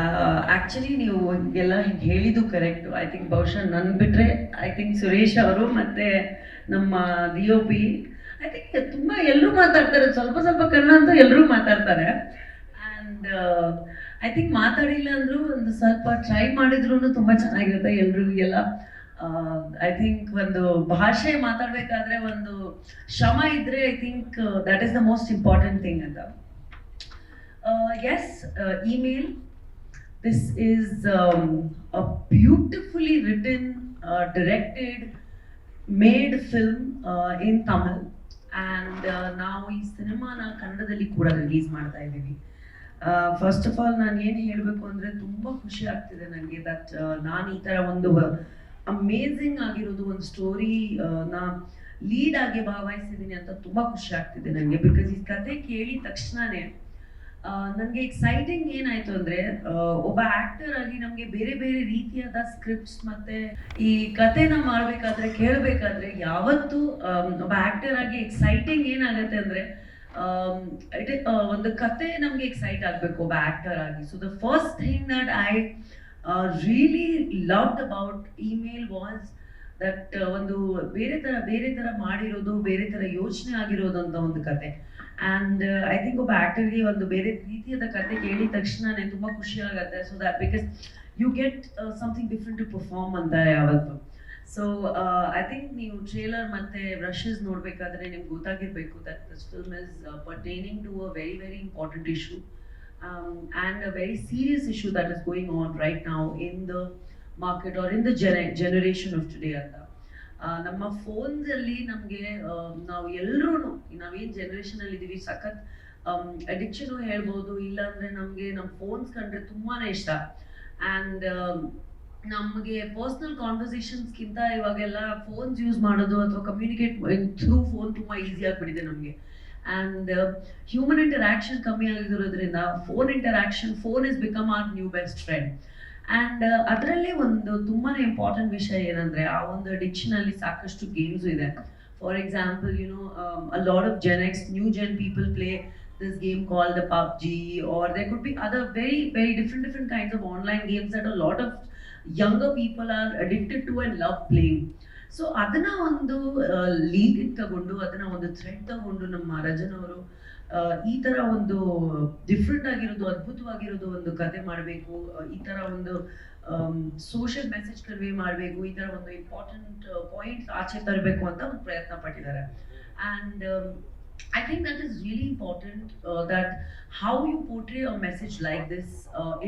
Actually ನೀವು ಎಲ್ಲ ಹೇಳಿದ್ದು ಕರೆಕ್ಟು ಐ ಥಿಂಕ್ ಬಹುಶಃ ನನ್ನ ಬಿಟ್ಟರೆ ಐ ಥಿಂಕ್ ಸುರೇಶ್ ಅವರು ಮತ್ತು ನಮ್ಮ D O P I think ತುಂಬ ಎಲ್ಲರೂ ಮಾತಾಡ್ತಾರೆ. ಸ್ವಲ್ಪ ಸ್ವಲ್ಪ ಕನ್ನಡ ಅಂತೂ ಎಲ್ಲರೂ ಮಾತಾಡ್ತಾರೆ. ಆ್ಯಂಡ್ ಐ ಥಿಂಕ್ ಮಾತಾಡಿಲ್ಲ ಅಂದರೂ ಒಂದು ಸ್ವಲ್ಪ ಟ್ರೈ ಮಾಡಿದ್ರು ತುಂಬ ಚೆನ್ನಾಗಿರುತ್ತೆ ಎಲ್ರಿಗೆಲ್ಲ ಐ ಥಿಂಕ್ ಒಂದು ಭಾಷೆ ಮಾತಾಡಬೇಕಾದ್ರೆ ಒಂದು ಶ್ರಮ ಇದ್ದರೆ I think that is the most important thing ಅಂತ. Yes email This is um, a beautifully written, uh, directed, made film uh, in Tamil. And uh, ನಾವು ಈ ಸಿನಿಮಾನ ಕನ್ನಡದಲ್ಲಿ ಕೂಡ ರಿಲೀಸ್ ಮಾಡ್ತಾ ಇದ್ದೀವಿ ಫಸ್ಟ್ ಆಫ್ ಆಲ್ ನಾನು ಏನು ಹೇಳಬೇಕು ಅಂದರೆ ತುಂಬ ಖುಷಿ ಆಗ್ತಿದೆ ನನಗೆ ದಟ್ ನಾನು ಈ ಥರ ಒಂದು ಅಮೇಝಿಂಗ್ ಆಗಿರೋದು ಒಂದು ಸ್ಟೋರಿ ನಾ ಲೀಡ್ ಆಗಿ ಭಾಗವಹಿಸಿದ್ದೀನಿ ಅಂತ ತುಂಬ ಖುಷಿ ಆಗ್ತಿದೆ ನನಗೆ ಬಿಕಾಸ್ ಈ ಕತೆ ಕೇಳಿದ ತಕ್ಷಣನೇ ನನಗೆ ಎಕ್ಸೈಟಿಂಗ್ ಏನಾಯ್ತು ಅಂದ್ರೆ ಒಬ್ಬ ಆಕ್ಟರ್ ಆಗಿ ನಮಗೆ ಬೇರೆ ಬೇರೆ ರೀತಿಯಾದ ಸ್ಕ್ರಿಪ್ಟ್ಸ್ ಮತ್ತೆ ಈ ಕಥೆನ ಮಾಡ್ಬೇಕಾದ್ರೆ, ಕೇಳಬೇಕಾದ್ರೆ ಯಾವತ್ತು ಒಬ್ಬ ಆಕ್ಟರ್ ಆಗಿ ಎಕ್ಸೈಟಿಂಗ್ ಏನಾಗುತ್ತೆ ಅಂದ್ರೆ ಒಂದು ಕತೆ ನಮ್ಗೆ ಎಕ್ಸೈಟ್ ಆಗಬೇಕು ಒಬ್ಬ ಆಕ್ಟರ್ ಆಗಿ. So the first thing that I really loved about email was that ಒಂದು ಬೇರೆ ತರ ಬೇರೆ ತರ ಮಾಡಿರೋದು, ಬೇರೆ ತರ ಯೋಚನೆ ಆಗಿರೋದು ಒಂದು ಕತೆ ಆ್ಯಂಡ್ ಐ ಥಿಂಕ್ ಒಬ್ಬ ಆ್ಯಕ್ಟರ್ಗೆ ಒಂದು ಬೇರೆ ರೀತಿಯಾದ ಕತೆ ಕೇಳಿದ ತಕ್ಷಣನೇ ತುಂಬ ಖುಷಿ ಆಗುತ್ತೆ. So that because you get something different to perform ಅಂತ ಯಾವತ್ತು. ಸೊ ಐ ಥಿಂಕ್ ನೀವು ಟ್ರೇಲರ್ ಮತ್ತೆ ಬ್ರಷಸ್ ನೋಡಬೇಕಾದ್ರೆ ನಿಮ್ಗೆ ಗೊತ್ತಾಗಿರಬೇಕು that this film is pertaining to a very very important issue and a very serious issue that is going on right ನಾವು in the market or in the ಜನ generation of today ಅಂತ ಆ, ನಮ್ಮ phones ಅಲ್ಲಿ ನಮಗೆ ನಾವು ಎಲ್ಲರೂ generation ಅಲ್ಲಿ ಇದ್ದೀವಿ ಸಖತ್ ಅಡಿಕ್ಷನು ಹೇಳ್ಬೋದು, ಇಲ್ಲಾಂದ್ರೆ ನಮ್ಗೆ ನಮ್ಮ ಫೋನ್ಸ್ ಕಂಡ್ರೆ ತುಂಬಾನೇ ಇಷ್ಟ. ಅಂಡ್ ನಮಗೆ ಪರ್ಸ್ನಲ್ ಕಾನ್ವರ್ಸೇಷನ್ಸ್ಗಿಂತ ಇವಾಗೆಲ್ಲ ಫೋನ್ಸ್ ಯೂಸ್ ಮಾಡೋದು ಅಥವಾ ಕಮ್ಯುನಿಕೇಟ್ ಥ್ರೂ ಫೋನ್ ತುಂಬಾ ಈಸಿ ಆಗಿಬಿಟ್ಟಿದೆ ನಮಗೆ. ಆ್ಯಂಡ್ ಹ್ಯೂಮನ್ ಇಂಟರಾಕ್ಷನ್ ಕಮ್ಮಿ ಆಗಿರೋದ್ರಿಂದ phone interaction phone is become our new best friend and ಅದರಲ್ಲೇ ಒಂದು ತುಂಬಾನೇ ಇಂಪಾರ್ಟೆಂಟ್ ವಿಷಯ ಏನಂದ್ರೆ ಆ ಒಂದು addiction ಅಲ್ಲಿ ಸಾಕಷ್ಟು ಗೇಮ್ಸ್ ಇದೆ for example you know a lot of gen X new gen people play this game called the PUBG, or there could be other very, very different, different kinds of online games that a lot of younger people are addicted to and love playing. So ಅದನ್ನ ಒಂದು league ತಗೊಂಡು, ಅದನ್ನ ಒಂದು thread ತಗೊಂಡು ನಮ್ಮ ರಜನವರು ಈ ತರ ಒಂದು ಡಿಫ್ರೆಂಟ್ ಆಗಿರೋದು, ಅದ್ಭುತವಾಗಿರೋದು ಒಂದು ಕತೆ ಮಾಡಬೇಕು. ಈ ತರ ಒಂದು ಸೋಷಿಯಲ್ ಮೆಸೇಜ್ ಕನ್ವೆ ಮಾಡಬೇಕು. ಈ ತರ ಒಂದು ಇಂಪಾರ್ಟೆಂಟ್ ಪಾಯಿಂಟ್ಸ್ ಆಚೆ ತರಬೇಕು ಅಂತ ಒಂದು ಪ್ರಯತ್ನ ಪಟ್ಟಿದ್ದಾರೆ. And I think that is really important that how you portray a message like this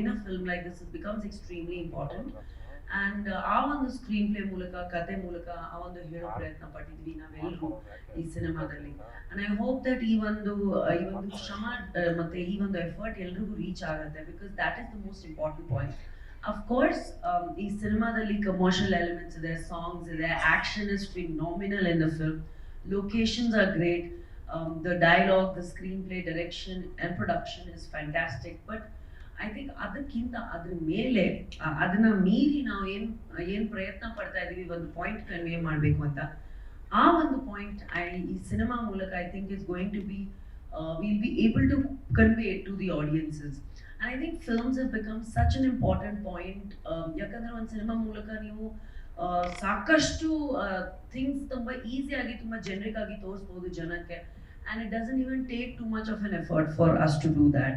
in a film like this it becomes extremely becomes And uh, ಆ ಒಂದು ಸ್ಕ್ರೀನ್ ಪ್ಲೇ ಮೂಲಕ ಕತೆ ಮೂಲಕ ಆ ಒಂದು ಹೇಳೋ ಪ್ರಯತ್ನ ಪಟ್ಟಿದ್ವಿ ನಾವೆಲ್ಲರೂ ಈ ಸಿನಿಮಾದಲ್ಲಿ. ಅಂಡ್ ಐ ಹೋಪ್ ದಟ್ ಈ ಒಂದು ಈ ಒಂದು ಶ್ರಮ ಮತ್ತೆ ಈ ಒಂದು ಎಫರ್ಟ್ ಎಲ್ರಿಗೂ ರೀಚ್ ಆಗುತ್ತೆ because that is the most important point of course ಈ ಸಿನಿಮಾದಲ್ಲಿ ಕಮರ್ಷಿಯಲ್ ಎಲಿಮೆಂಟ್ಸ್ ಇದೆ ಸಾಂಗ್ಸ್ ಇದೆ action is phenomenal in the film locations are great the dialogue the screen play direction and production is fantastic But I think ಅದಕ್ಕಿಂತ ಅದ್ರ ಮೇಲೆ ಅದನ್ನ ಮೀರಿ ನಾವು ಏನ್ ಏನ್ ಪ್ರಯತ್ನ ಪಡ್ತಾ ಇದೀವಿ ಒಂದು ಪಾಯಿಂಟ್ ಕನ್ವೇ ಮಾಡಬೇಕು ಅಂತ. ಆ ಒಂದು ಪಾಯಿಂಟ್ ಐ ಈ ಸಿನಿಮಾ ಮೂಲಕ I think is going to be will be able to convey to the audiences I think films have become such an important point ಯಾಕಂದ್ರೆ ಒಂದು ಸಿನಿಮಾ ಮೂಲಕ ನೀವು ಸಾಕಷ್ಟು ಥಿಂಗ್ಸ್ ತುಂಬಾ ಈಸಿಯಾಗಿ ತುಂಬಾ ಜನರಿಗಾಗಿ ತೋರಿಸ್ಬೋದು ಜನಕ್ಕೆ. And it doesn't even take too much of an effort for us to do that.